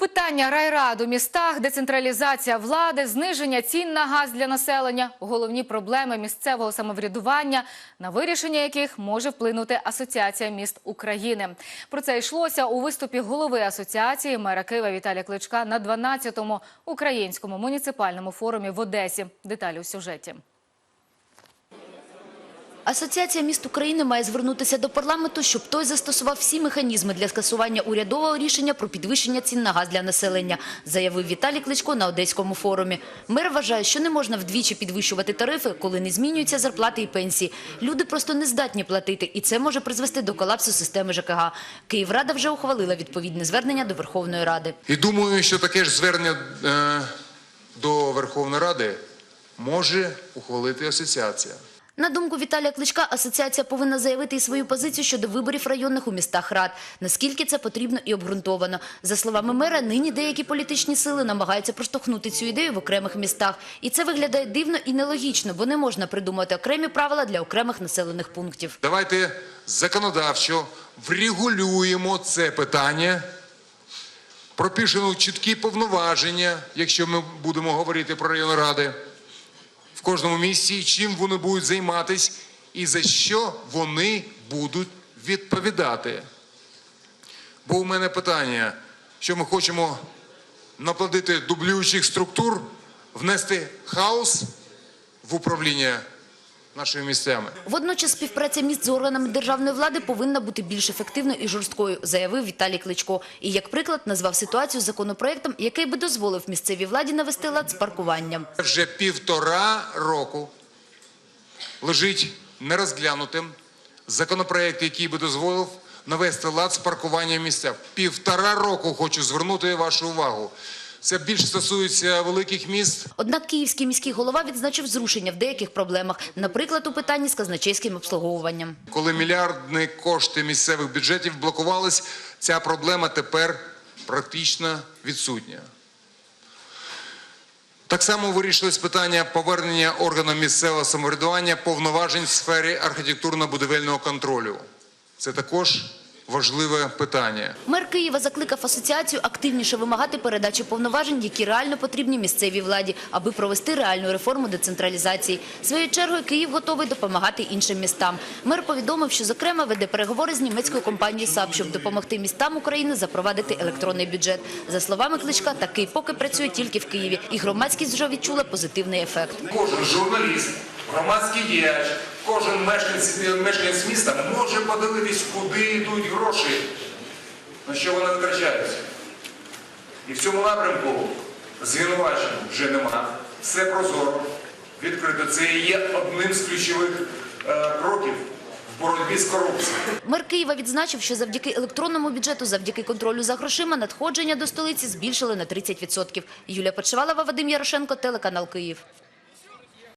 Питання райрад у містах, децентралізація влади, зниження цін на газ для населення – головні проблеми місцевого самоврядування, на вирішення яких може вплинути Асоціація міст України. Про це йшлося у виступі голови асоціації мера Києва Віталія Кличка на 12-му українському муніципальному форумі в Одесі. Деталі у сюжеті. Асоціація міст України має звернутися до парламенту, щоб той застосував всі механізми для скасування урядового рішення про підвищення цін на газ для населення, заявив Віталій Кличко на Одеському форумі. Мер вважає, що не можна вдвічі підвищувати тарифи, коли не змінюються зарплати і пенсії. Люди просто не здатні платити, і це може призвести до колапсу системи ЖКГ. Київрада вже ухвалила відповідне звернення до Верховної Ради. І думаю, що таке ж звернення е, до Верховної Ради може ухвалити асоціація. На думку Віталія Кличка, асоціація повинна заявити і свою позицію щодо виборів районних у містах рад. Наскільки це потрібно і обґрунтовано. За словами мера, нині деякі політичні сили намагаються проштовхнути цю ідею в окремих містах. І це виглядає дивно і нелогічно, бо не можна придумати окремі правила для окремих населених пунктів. Давайте законодавчо врегулюємо це питання, пропишемо чіткі повноваження, якщо ми будемо говорити про районні ради в кожному місці, чим вони будуть займатися і за що вони будуть відповідати. Бо у мене питання, що ми хочемо наплодити дублюючих структур, внести хаос в управління нашими місцями. Водночас співпраця міст з органами державної влади повинна бути більш ефективною і жорсткою, заявив Віталій Кличко. І як приклад назвав ситуацію з законопроектом, який би дозволив місцевій владі навести лад з паркуванням. Вже півтора року лежить нерозглянутим законопроект, який би дозволив навести лад з паркуванням місця. Півтора року хочу звернути вашу увагу. Це більше стосується великих міст. Однак київський міський голова відзначив зрушення в деяких проблемах, наприклад, у питанні з казначейським обслуговуванням. Коли мільярдні кошти місцевих бюджетів блокувались, ця проблема тепер практично відсутня. Так само вирішилось питання повернення органам місцевого самоврядування повноважень в сфері архітектурно-будівельного контролю. Це також важливе питання. Мер Києва закликав асоціацію активніше вимагати передачі повноважень, які реально потрібні місцевій владі, аби провести реальну реформу децентралізації. Своєю чергою Київ готовий допомагати іншим містам. Мер повідомив, що зокрема веде переговори з німецькою компанією САП, щоб допомогти містам України запровадити електронний бюджет. За словами Кличка, такий поки працює тільки в Києві, і громадськість вже відчула позитивний ефект. Кожен журналіст, громадський діяч, кожен мешканець, міста може подивитись, куди йдуть гроші, на що вони витрачаються. І в цьому напрямку звинувачень вже нема. Все прозоро, відкрито. Це є одним з ключових е, кроків боротьбі з корупцією. Мер Києва відзначив, що завдяки електронному бюджету, завдяки контролю за грошима, надходження до столиці збільшили на 30%. Юлія Почивалова, Вадим Ярошенко, телеканал Київ.